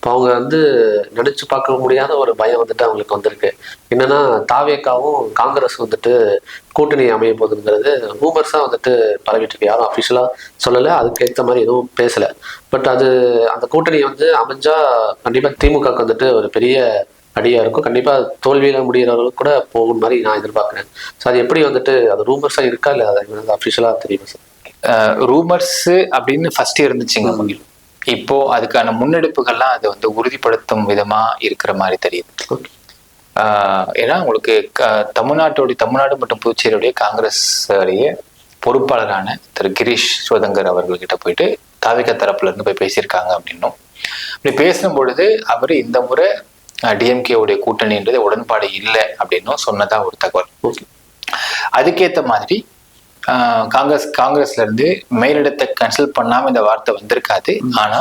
இப்போ அவங்க வந்து நினைச்சு பார்க்க முடியாத ஒரு பயம் வந்துட்டு அவங்களுக்கு வந்திருக்கு. என்னன்னா தாவேக்காவும் காங்கிரஸ் வந்துட்டு கூட்டணி அமைய போகுதுங்கிறது ரூமர்ஸாக வந்துட்டு பரவிட்டு இருக்கு. யாரும் அஃபிஷியலாக சொல்லலை அதுக்கு ஏற்ற மாதிரி எதுவும் பேசலை. பட் அது அந்த கூட்டணி வந்து அமைஞ்சா கண்டிப்பாக திமுகக்கு வந்துட்டு ஒரு பெரிய அடியா இருக்கும். கண்டிப்பாக தோல்வியில முடிகிற அளவுக்கு கூட போகும் மாதிரி நான் எதிர்பார்க்குறேன். ஸோ அது எப்படி வந்துட்டு அது ரூமர்ஸாக இருக்கா இல்லை அது அஃபிஷியலாக தெரியுமா சார் ரூமர்ஸ் அப்படின்னு ஃபர்ஸ்ட் இருந்துச்சுங்க முகில் இப்போ அதுக்கான முன்னெடுப்புகள்லாம் அது வந்து உறுதிப்படுத்தும் விதமா இருக்கிற மாதிரி தெரியுது. ஏன்னா உங்களுக்கு தமிழ்நாட்டோடைய தமிழ்நாடு மற்றும் புதுச்சேரியுடைய காங்கிரஸ் உடைய பொறுப்பாளரான திரு கிரீஷ் சிவதங்கர் அவர்கள்கிட்ட போயிட்டு தாவிக தரப்புல இருந்து போய் பேசியிருக்காங்க அப்படின்னும். அப்படி பேசும் பொழுது அவர் இந்த முறை டிஎம்கே உடைய கூட்டணின்றது உடன்பாடு இல்லை அப்படின்னும் சொன்னதா ஒரு தகவல். ஓகே. அதுக்கேத்த மாதிரி காங்கிரஸ் காங்கிரஸ்ல இருந்து மேலிடத்தை கன்சல்ட் பண்ணாம இந்த வார்த்தை வந்திருக்காது. ஆனா